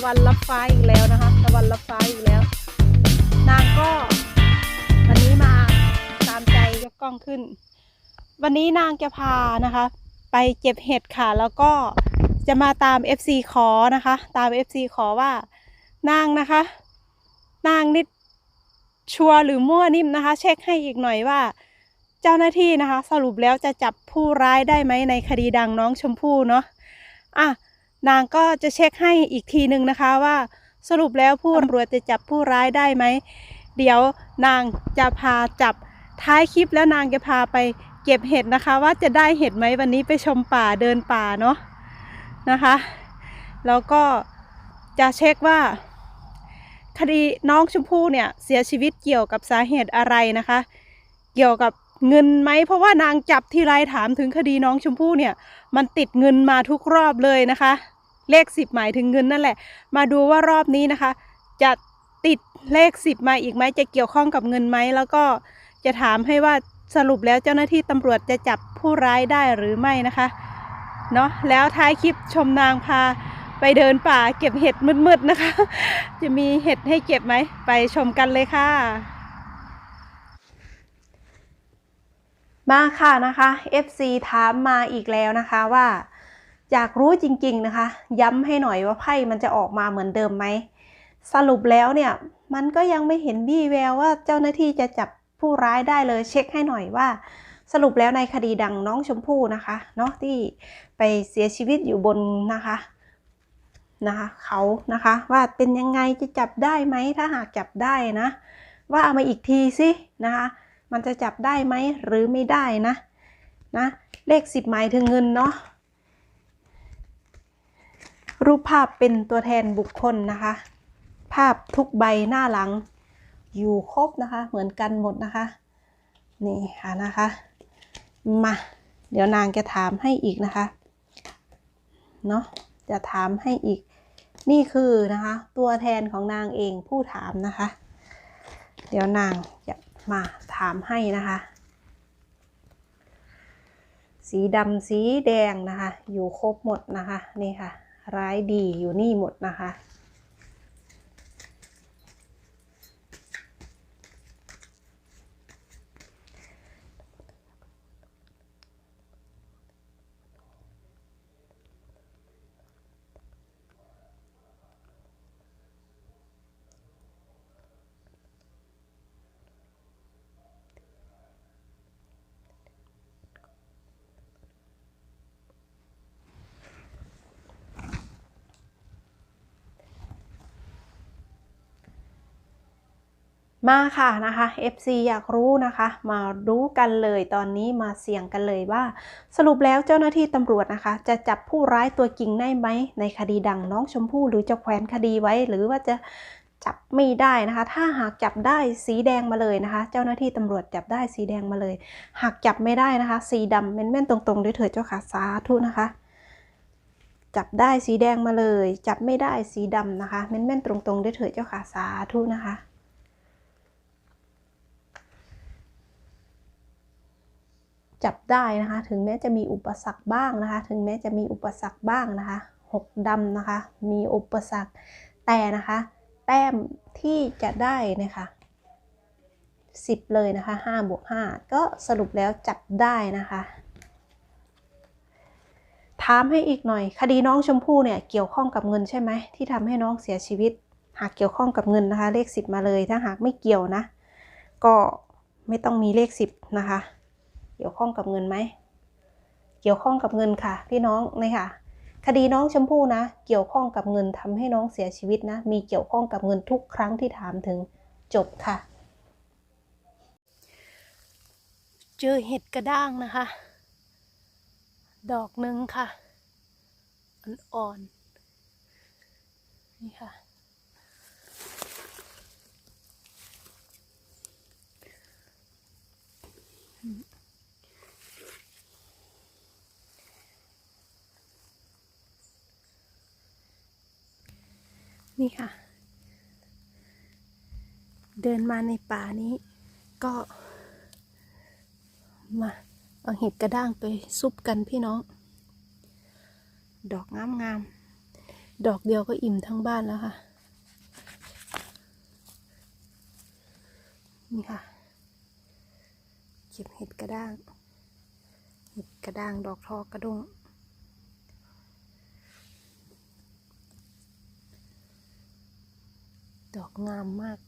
ะวันรับฟ้าอีกแล้วนะคะตะวันรับฟ้าอีกแล้ว นางก็ วันนี้มาตามใจยกกล้องขึ้น วันนี้นางจะพานะคะ ไปเก็บเห็ดค่ะ แล้วก็จะมาตาม FC ขอนะคะ ตาม FC ขอว่านางนะคะ นางนิดชัวหรือมั่วนิ่มนะคะ เช็คให้อีกหน่อยว่า เจ้าหน้าที่นะคะ สรุปแล้วจะจับผู้ร้ายได้ไหมในคดีดังน้องชมพู่เนาะอะ นางก็จะเช็คให้อีกทีหนึ่งนะคะว่าสรุปแล้วผู้ตำรวจจะจับผู้ร้ายได้ไหม เดี๋ยวนางจะพาจับท้ายคลิปแล้วนางจะพาไปเก็บเห็ดนะคะ ว่าจะได้เห็ดไหมวันนี้ไปชมป่าเดินป่าเนาะนะคะ แล้วก็จะเช็คว่า คดีน้องชมพู่เนี่ยเสียชีวิตเกี่ยวกับสาเหตุอะไรนะคะ เกี่ยวกับเงินไหมเพราะว่านางจับทีไรถามถึงคดีน้องชมพู่เนี่ย มันติดเงินมาทุกรอบเลยนะคะ เลขสิบหมายถึงเงินนั่นแหละ มาดูว่ารอบนี้นะคะ จะติดเลขสิบมาอีกไหมจะเกี่ยวข้องกับเงินไหมแล้วก็จะถามให้ว่าสรุปแล้วเจ้าหน้าที่ตำรวจจะจับผู้ร้ายได้หรือไม่นะคะเนาะแล้วท้ายคลิปชมนางพาไปเดินป่าเก็บเห็ดมืดๆนะคะ จะมีเห็ดให้เก็บไหมไปชมกันเลยค่ะ มาค่ะนะคะ FC ถามมาอีกแล้วนะคะว่า อยากรู้จริงๆนะคะ ย้ำให้หน่อยว่าไพ่มันจะออกมาเหมือนเดิมไหม สรุปแล้วเนี่ย มันก็ยังไม่เห็นวี่แววว่าเจ้าหน้าที่จะจับผู้ร้ายได้เลยเช็คให้หน่อยว่า สรุปแล้วในคดีดังน้องชมพู่นะคะเนาะที่ไปเสียชีวิตอยู่บนนะคะนะคะเขานะคะว่าเป็นยังไงจะจับได้ไหมถ้าหากจับได้นะ ว่าเอามาอีกทีสินะคะมันจะจับได้ไหมหรือไม่ได้นะนะเลขสิบหมายถึงเงินเนาะ รูปภาพเป็นตัวแทนบุคคลนะคะ ภาพทุกใบหน้าหลัง อยู่ครบนะคะ เหมือนกันหมดนะคะ นี่ค่ะนะคะ มา เดี๋ยวนางจะถามให้อีกนะคะ เนาะจะถามให้อีก นี่คือนะคะ ตัวแทนของนางเองผู้ถามนะคะ เดี๋ยวนางจะมาถามให้นะคะ สีดำสีแดงนะคะ อยู่ครบหมดนะคะ นี่ค่ะ ร้ายดีอยู่นี่หมดนะคะ มาค่ะนะคะ FC อยากรู้นะคะ มารู้กันเลยตอนนี้มาเสี่ยงกันเลยว่า สรุปแล้วเจ้าหน้าที่ตำรวจนะคะ จะจับผู้ร้ายตัวจริงได้ไหม ในคดีดังน้องชมพู่หรือจะแขวนคดีไว้ หรือว่าจะจับไม่ได้นะคะ ถ้าหากจับได้สีแดงมาเลยนะคะ เจ้าหน้าที่ตำรวจจับได้สีแดงมาเลย หากจับไม่ได้นะคะ สีดำแม่นๆตรงๆด้วยเถิดเจ้าค่ะสาธุนะคะจับได้สีแดงมาเลย จับไม่ได้สีดำนะคะแม่นๆตรงๆด้วยเถิดเจ้าค่ะสาธุนะคะ จับได้นะคะ ถึงแม้จะมีอุปสรรคบ้างนะคะ ถึงแม้จะมีอุปสรรคบ้างนะคะหกดำนะคะ มีอุปสรรคแต่นะคะ แต้มที่จะได้นะคะสิบเลยนะคะห้าบวกห้าก็สรุปแล้วจับได้นะคะ ถามให้อีกหน่อย คดีน้องชมพู่เนี่ยเกี่ยวข้องกับเงินใช่ไหมที่ทำให้น้องเสียชีวิต หากเกี่ยวข้องกับเงินนะคะ เลขสิบมาเลย ถ้าหากไม่เกี่ยวนะ ก็ไม่ต้องมีเลขสิบนะคะ เกี่ยวข้องกับเงินไหม เกี่ยวข้องกับเงินค่ะ พี่น้องนี่ค่ะคดีน้องชมพู่นะ เกี่ยวข้องกับเงินทำให้น้องเสียชีวิตนะ มีเกี่ยวข้องกับเงินทุกครั้งที่ถามถึงจบค่ะ เจอเห็ดกระด้างนะคะ ดอกหนึ่งค่ะ อ่อนๆนี่ค่ะ นี่ค่ะ เดินมาในป่านี้ ก็มาเอาเห็ดกระด้างไปซุปกันพี่น้อง ดอกงามงามดอกเดียวก็อิ่มทั้งบ้านแล้วค่ะ นี่ค่ะ เก็บเห็ดกระด้าง เห็ดกระด้างดอกทอกระด้ง ดอกงามมาก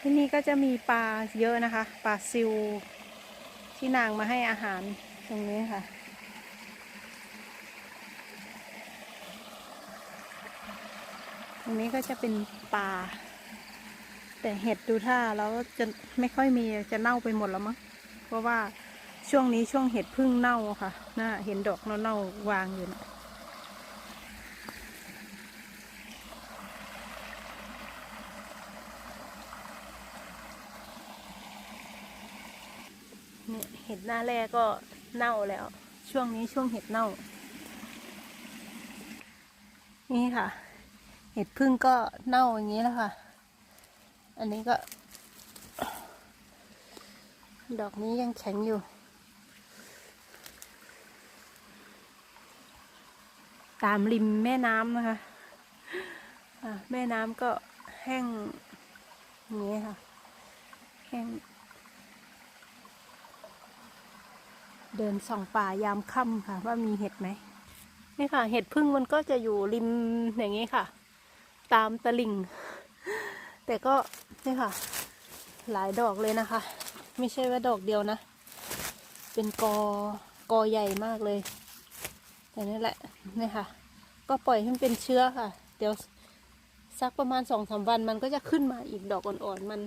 ที่นี่ก็จะมีปลาเยอะนะคะ ปลาซิว ที่นางมาให้อาหารตรงนี้ค่ะ ตรงนี้ก็จะเป็นปลา แต่เห็ดดูท่าแล้วจะไม่ค่อยมีจะเน่าไปหมดแล้วมั้งเพราะว่าช่วงนี้ช่วงเห็ดพึ่งเน่าค่ะน่าเห็นดอกเน่าๆวางอยู่นะเนี่ยเห็ดหน้าแรกก็เน่าแล้ว ช่วงนี้ช่วงเห็ดเน่า นี่ค่ะ เห็ดพึ่งก็เน่าอย่างนี้แล้วค่ะ อันนี้ก็ ดอกนี้ยังแข็งอยู่ ตามริมแม่น้ำนะคะะแม่น้ำก็แห้งอย่างนี้ค่ะ แห้ง เดินส่องป่ายามค่ำค่ะ ว่ามีเห็ดไหมนี่ค่ะ เห็ดพึ่งมันก็จะอยู่ริมอย่างนี้ค่ะ ตามตลิ่ง แต่ก็นี่ค่ะ หลายดอกเลยนะคะ ไม่ใช่ว่าดอกเดียวนะ เป็นกอกอใหญ่มากเลยแต่นี่แหละนี่ค่ะ ก็ปล่อยให้มันเป็นเชื้อค่ะ เดี๋ยวสักประมาณสองสามวันมันก็จะขึ้นมาอีกดอกอ่อนๆมัน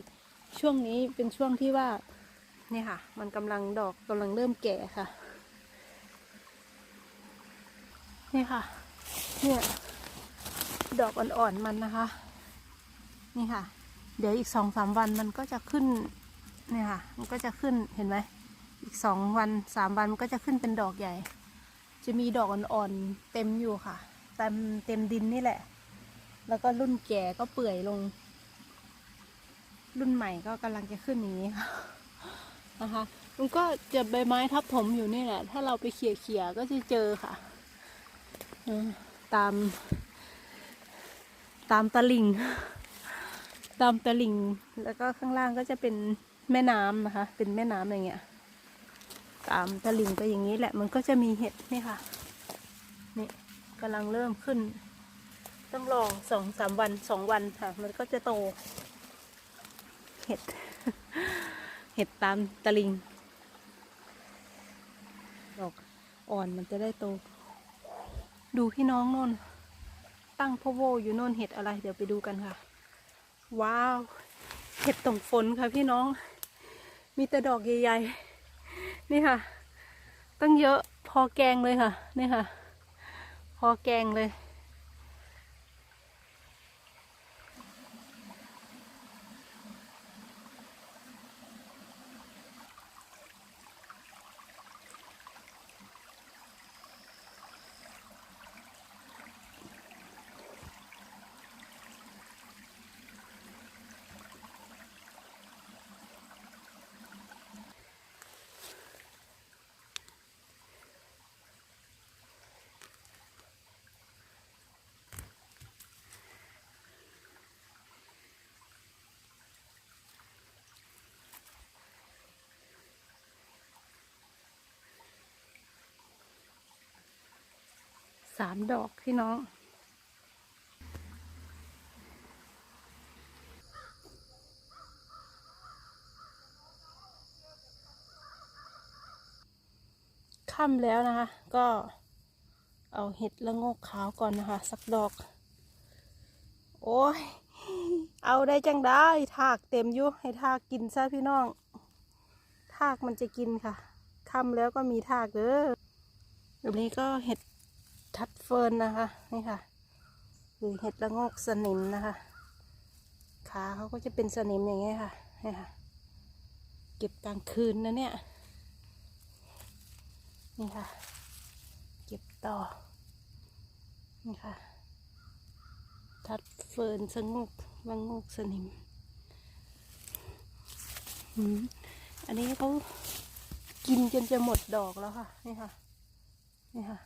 ช่วงนี้เป็นช่วงที่ว่านี่ค่ะ มันกำลังดอกกำลังเริ่มแก่ค่ะนี่ค่ะ เนี่ย ดอกอ่อนๆมันนะคะ นี่ค่ะ เดี๋ยวอีกสองสามวันมันก็จะขึ้นนี่ค่ะ มันก็จะขึ้นเห็นไหมอีกสองวันสามวันมันก็จะขึ้นเป็นดอกใหญ่ จะมีดอกอ่อนๆเต็มอยู่ค่ะเต็มเต็มดินนี่แหละ แล้วก็รุ่นแก่ก็เปื่อยลง รุ่นใหม่ก็กำลังจะขึ้นอย่างนี้นะคะมันก็จะใบไม้ทับถมอยู่นี่แหละ ถ้าเราไปเขี่ยๆก็จะเจอค่ะตาม ตามตะลิ่ง ตามตะลิ่งแล้วก็ข้างล่างก็จะเป็นแม่น้ำนะคะ เป็นแม่น้ำอย่างเงี้ย ตามตะลิ่งไปอย่างนี้แหละ มันก็จะมีเห็ดนี่ค่ะ นี่กำลังเริ่มขึ้น ต้องรอสองสามวันสองวันค่ะ มันก็จะโต เห็ด เห็ดตามตะลิ่งดอกอ่อนมันจะได้โต ดูพี่น้องน่นตั้งพะโวอยู่น่นเห็ดอะไร เดี๋ยวไปดูกันค่ะ ว้าว เห็ดตองฝนค่ะพี่น้อง มีแต่ดอกใหญ่ๆ นี่ค่ะ ตั้งเยอะพอแกงเลยค่ะ นี่ค่ะ พอแกงเลย สามดอกพี่น้อง ค่ำแล้วนะคะ ก็เอาเห็ดละโงกขาวก่อนนะคะ สักดอก โอ้ย เอาได้จังได้ทากเต็มยู่ให้ทากกินซะพี่น้องทากมันจะกินค่ะค่ำแล้วก็มีทากเด้ออันนี้ก็เห็ด ทัดเฟิร์นนะคะ นี่ค่ะ หรือเห็ดละโงกสนิมนะคะ ขาเขาก็จะเป็นสนิมอย่างเงี้ยค่ะ นี่ค่ะ เก็บกลางคืนนะเนี่ย นี่ค่ะ เก็บต่อ นี่ค่ะ ทัดเฟิร์นสงบละโงกสนิม อันนี้เขากินจนจะหมดดอกแล้วค่ะ นี่ค่ะ นี่ค่ะ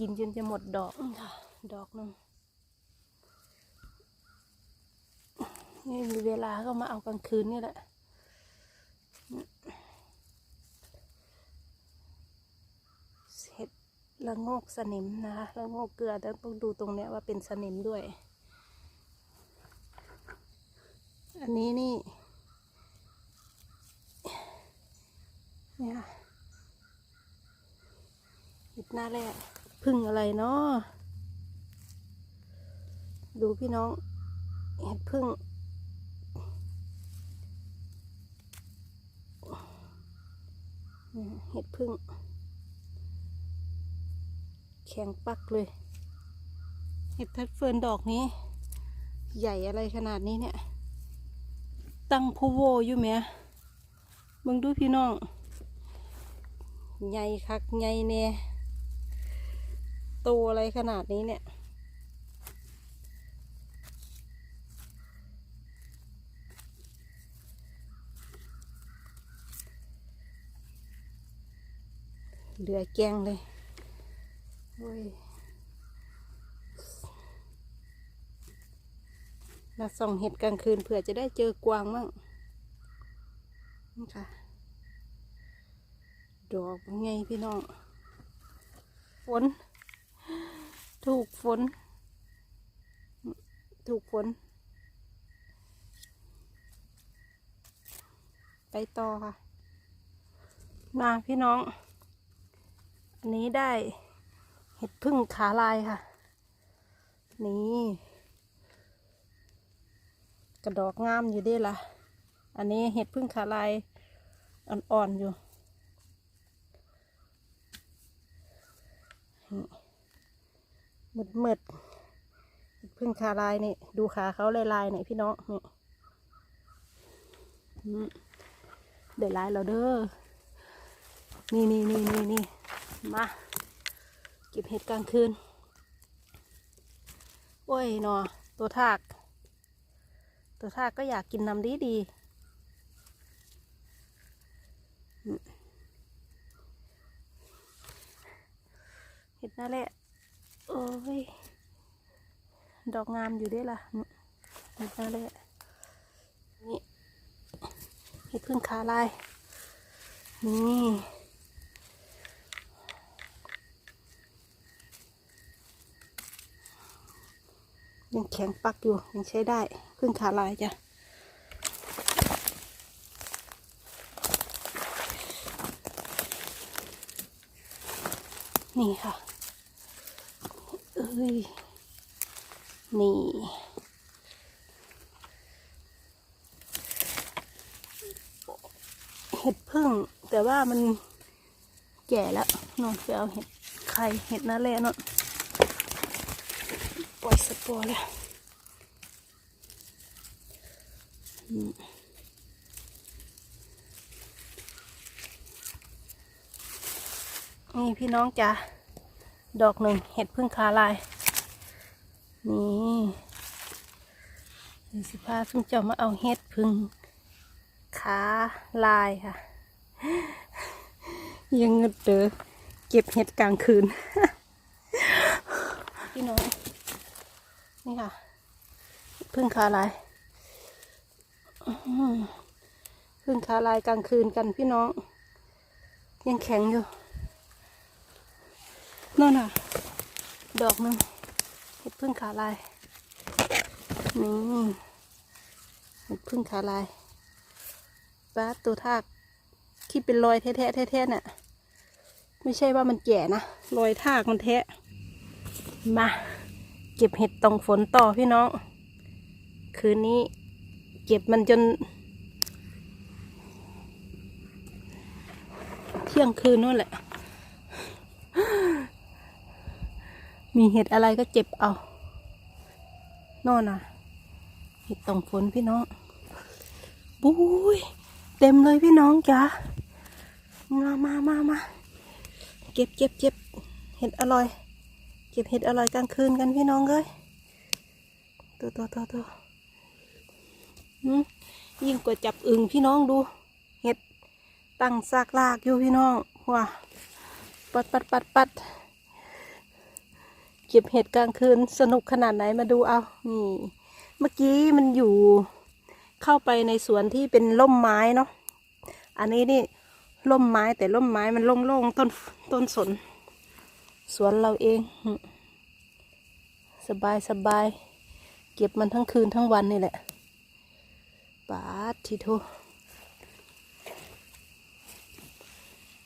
กินจนจะหมดดอกค่ะ ดอกนึงนี่มีเวลาก็มาเอากลางคืนนี่แหละเห็ดละโงกสนิมนะคะละโงกเกลือต้องดูตรงเนี้ยว่าเป็นสนิมด้วย อันนี้นี่เนี่ยค่ะเห็ดหน้าแรก พึ่งอะไรเนาะดูพี่น้อง เห็ดพึ่ง เห็ดพึ่ง แข็งปักเลย เห็ดทัดเฟิร์นดอกนี้ ใหญ่อะไรขนาดนี้เนี่ย ตั้งโพโวอยู่ไหมมึงดูพี่น้อง ใหญ่คัก ใหญ่แน่ โตอะไรขนาดนี้เนี่ย เหลือแกงเลยโอ้ยมาส่องเห็ดกลางคืนเผื่อจะได้เจอกวางมั่งนี่ค่ะ ดอกเป็นไงพี่น้องฝน ถูกฝน ถูกฝน ไปต่อค่ะ มาพี่น้อง อันนี้ได้เห็ดพึ่งขาลายค่ะ นี่ กระดอกงามอยู่ด้ละอันนี้เห็ดพึ่งขาลายอ่อนๆอยู่ มืดมืดๆเห็ดพึ่งขาลายนี่ ดูขาเขาลายๆนี่พี่น้องนี่อืมได้ลายแล้วเด้อ นี่นี่นี่นี่นี่มา เก็บเห็ดกลางคืน โอ้ยนอตัวทาก ตัวทากก็อยากกินน้ำดีดีเห็ดนั่นแหละ โอ้ย ดอกงามอยู่ด้วยล่ะอืมเห็ดนั่นแหละนี่เห็ดพึ่งขาลาย นี่ยังแข็งปักอยู่ ยังใช้ได้พึ่งขาลายจ้ะนี่ค่ะ นี่ เห็ดพึ่ง แต่ว่ามันแก่แล้วนอนไปเอาเห็ดไข่เห็ดนั่นแหละเนอะปล่อยสปอร์แล้วนี่พี่น้องจ้ะ ดอกหนึ่งเห็ดพึ่งคาลาย นี่สิพาซุ่มเจ้ามาเอาเห็ดพึ่งขาลายค่ะ ยังเงดเด้อเก็บเห็ดกลางคืน พี่น้องนี่ค่ะ พึ่งขาลายพึ่งขาลายกลางคืนกันพี่น้อง ยังแข็งอยู่ นั่นน่ะ ดอกหนึ่งเห็ดพึ่งขาลายนี่เห็ดพึ่งขาลายป้าตัวทากที่เป็นรอยแท้ๆแท้ๆน่ะ ไม่ใช่ว่ามันแก่นะรอยทากมันแท้มาเก็บเห็ดตองฝนต่อพี่น้อง คืนนี้เก็บมันจน เที่ยงคืนนู่นแหละ มีเห็ดอะไรก็เจ็บเอาน่นน่ะ เห็ดตองฝนพี่น้องบุ้ยเต็มเลยพี่น้องจ้ะมามามามาเก็บเก็บเก็บเห็ดอร่อย เก็บเห็ดอร่อยกลางคืนกันพี่น้องเลยตัวตัวตัวตัวยิ่งกว่าจับอึ่งพี่น้องดู เห็ดตั้งซากลากอยู่พี่น้องว้าปัดปัดปัดปัด เก็บเห็ดกลางคืนสนุกขนาดไหนมาดูเอา นี่ เมื่อกี้มันอยู่เข้าไปในสวนที่เป็นร่มไม้เนาะ อันนี้นี่ร่มไม้แต่ร่มไม้มันโล่งๆต้นต้นสน สวนเราเอง สบายสบาย เก็บมันทั้งคืนทั้งวันนี่แหละปาดทีโท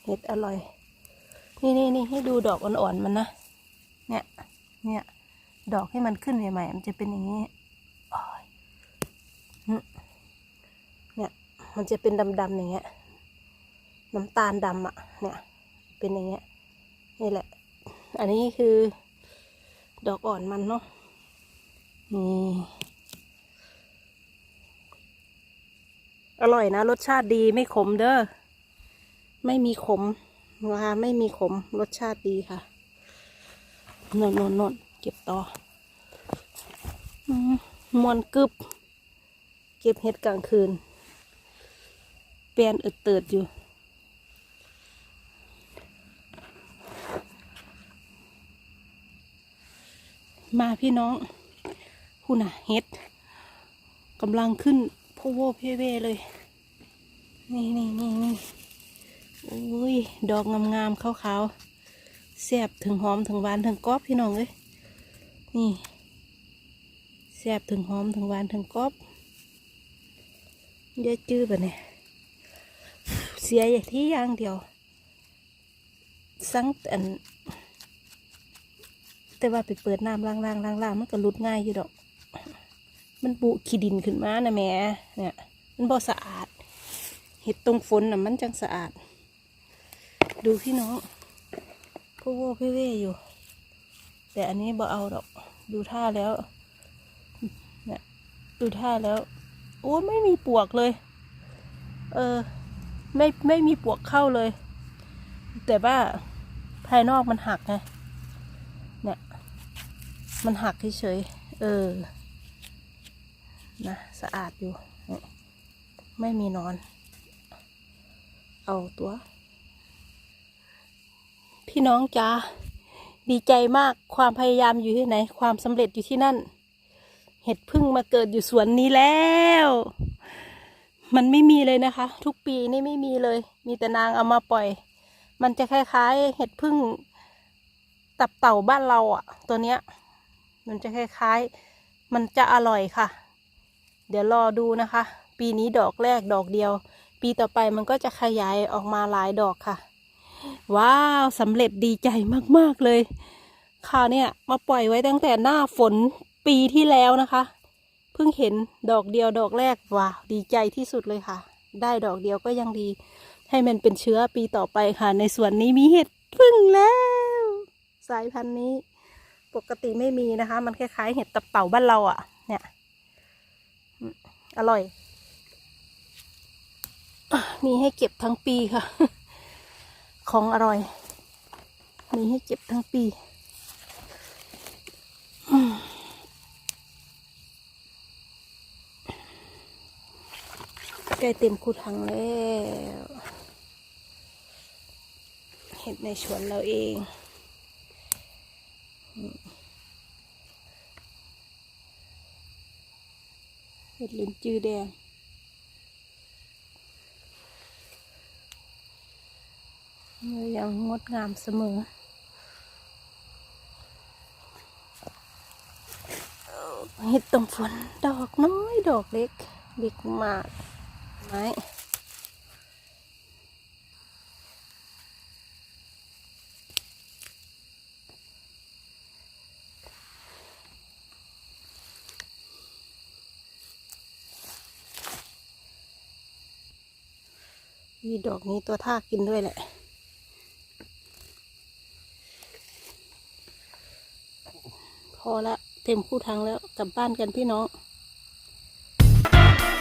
เห็ดอร่อย นี่นี่นี่ให้ดูดอกอ่อนๆมันนะ เนี่ย ดอกให้มันขึ้นใหม่ๆมันจะเป็นอย่างนี้ยเนี่ย มันจะเป็นดำๆอย่างเงี้ย น้ำตาลดำอะ่ะ เนี่ย เป็นอย่างเงี้ย นี่แหละ อันนี้คือ ดอกอ่อนมันเนาะ นี่ อร่อยนะ รสชาติดีไม่ขมเด้อ ไม่มีขมนะคะไม่มีขม รสชาติดีค่ะ นนนนเก็บต่อมวนกึบ เก็บเห็ดกลางคืนเปลี่ยนอึดเติดอยู่มาพี่น้องคุณน่ะเห็ดกำลังขึ้นโพโวเพเวเลย นี่นี่นี่นี่โอ้ย ดอกงามๆขาวๆ แซ่บถึงหอมถึงหวานถึงกรอบพี่น้องเอ้ยนี่แซ่บถึงหอมถึงหวานถึงกรอบเยอะจื้อแบบนี้เสียอย่างที่อย่างเดียวสังอันแต่ว่าไปเปิดน้ำล้างๆล้างๆมันก็หลุดง่ายอยู่ดอก มันบุขี้ดินขึ้นมานะแม่เนี่ยมันบ่สะอาด เห็ดตรงฝนน่ะมันจังสะอาด ดูพี่น้อง พวกโว้พี่เว่อยู่ แต่อันนี้บ่เอาดอก ดูท่าแล้วเนี่ยดูท่าแล้ว โอ้ไม่มีปวกเลย เออ ไม่ไม่มีปวกเข้าเลย แต่ว่าภายนอกมันหักไงเนี่ย มันหักเฉยเออ นะสะอาดอยู่ ไม่มีนอน เอาตัว พี่น้องจ้าดีใจมากความพยายามอยู่ที่ไหน ความสำเร็จอยู่ที่นั่น เห็ดพึ่งมาเกิดอยู่สวนนี้แล้ว มันไม่มีเลยนะคะ ทุกปีนี่ไม่มีเลย มีแต่นางเอามาปล่อย มันจะคล้ายๆ เห็ดพึ่ง ตับเต่าบ้านเราอะ ตัวเนี้ย มันจะคล้ายๆ มันจะอร่อยค่ะ เดี๋ยวรอดูนะคะ ปีนี้ดอกแรกดอกเดียว ปีต่อไปมันก็จะขยายออกมาหลายดอกค่ะ ว้าวสำเร็จดีใจมากๆเลยข่าวเนี่ยมาปล่อยไว้ตั้งแต่หน้าฝนปีที่แล้วนะคะ เพิ่งเห็นดอกเดียวดอกแรกว้าวดีใจที่สุดเลยค่ะ ได้ดอกเดียวก็ยังดี ให้มันเป็นเชื้อปีต่อไปค่ะ ในสวนนี้มีเห็ดพึ่งแล้ว สายพันธุ์นี้ ปกติไม่มีนะคะ มันคล้ายๆ เห็ดตับเต่าบ้านเราอะ่ะ เนี่ย อร่อยอะมีให้เก็บทั้งปีค่ะ ของอร่อย มีให้เก็บทั้งปี ใกล้เต็มคูถังแล้ว เห็ดในสวนเราเองเห็ดลินจือแดง ยังงดงามเสมอ เห็ดตรงฝนดอกน้อยดอกเล็กเล็กมากไม้มีดอกนี้ตัวท่ากินด้วยแหละ พอละเต็มคู่ทางแล้วกลับบ้านกันพี่น้อง